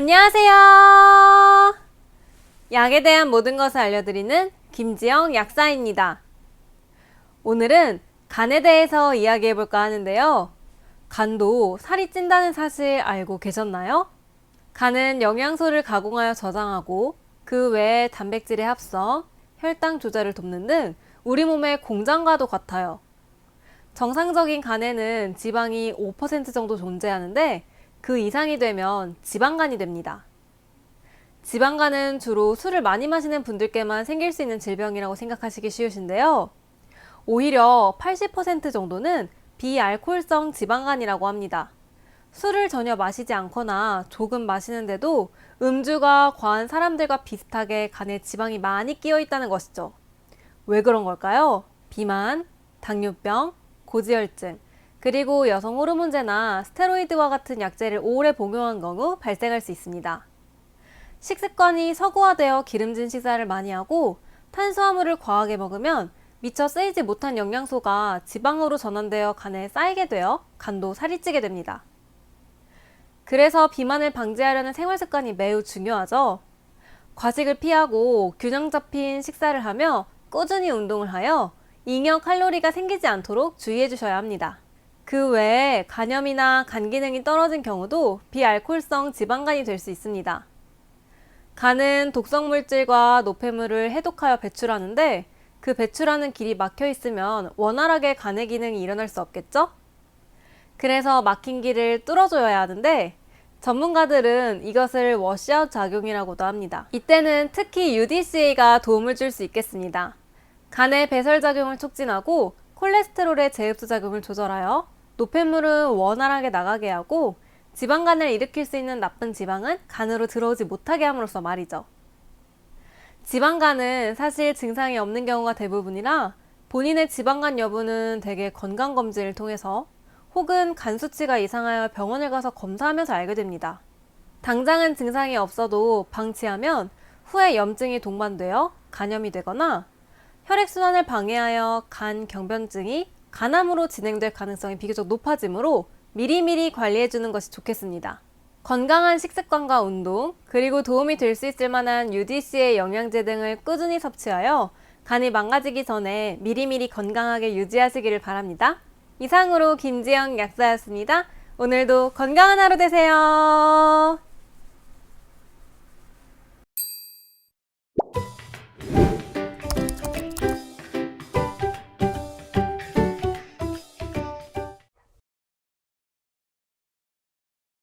안녕하세요. 약에 대한 모든 것을 알려드리는 김지영 약사입니다. 오늘은 간에 대해서 이야기해 볼까 하는데요. 간도 살이 찐다는 사실 알고 계셨나요? 간은 영양소를 가공하여 저장하고 그 외에 단백질의 합성, 혈당 조절을 돕는 등 우리 몸의 공장과도 같아요. 정상적인 간에는 지방이 5% 정도 존재하는데 그 이상이 되면 지방간이 됩니다. 지방간은 주로 술을 많이 마시는 분들께만 생길 수 있는 질병이라고 생각하시기 쉬우신데요. 오히려 80% 정도는 비알코올성 지방간이라고 합니다. 술을 전혀 마시지 않거나 조금 마시는데도 음주가 과한 사람들과 비슷하게 간에 지방이 많이 끼어 있다는 것이죠. 왜 그런 걸까요? 비만, 당뇨병, 고지혈증, 그리고 여성 호르몬제나 스테로이드와 같은 약제를 오래 복용한 경우 발생할 수 있습니다. 식습관이 서구화되어 기름진 식사를 많이 하고 탄수화물을 과하게 먹으면 미처 쓰이지 못한 영양소가 지방으로 전환되어 간에 쌓이게 되어 간도 살이 찌게 됩니다. 그래서 비만을 방지하려는 생활 습관이 매우 중요하죠. 과식을 피하고 균형 잡힌 식사를 하며 꾸준히 운동을 하여 잉여 칼로리가 생기지 않도록 주의해 주셔야 합니다. 그 외에 간염이나 간 기능이 떨어진 경우도 비알코올성 지방간이 될 수 있습니다. 간은 독성 물질과 노폐물을 해독하여 배출하는데 그 배출하는 길이 막혀 있으면 원활하게 간의 기능이 일어날 수 없겠죠? 그래서 막힌 길을 뚫어줘야 하는데 전문가들은 이것을 워시아웃 작용이라고도 합니다. 이때는 특히 UDCA가 도움을 줄 수 있겠습니다. 간의 배설 작용을 촉진하고 콜레스테롤의 재흡수 작용을 조절하여 노폐물은 원활하게 나가게 하고 지방간을 일으킬 수 있는 나쁜 지방은 간으로 들어오지 못하게 함으로써 말이죠. 지방간은 사실 증상이 없는 경우가 대부분이라 본인의 지방간 여부는 대개 건강검진을 통해서 혹은 간 수치가 이상하여 병원을 가서 검사하면서 알게 됩니다. 당장은 증상이 없어도 방치하면 후에 염증이 동반되어 간염이 되거나 혈액순환을 방해하여 간 경변증이 간암으로 진행될 가능성이 비교적 높아지므로 미리미리 관리해주는 것이 좋겠습니다. 건강한 식습관과 운동, 그리고 도움이 될 수 있을 만한 UDC의 영양제 등을 꾸준히 섭취하여 간이 망가지기 전에 미리미리 건강하게 유지하시기를 바랍니다. 이상으로 김지영 약사였습니다. 오늘도 건강한 하루 되세요.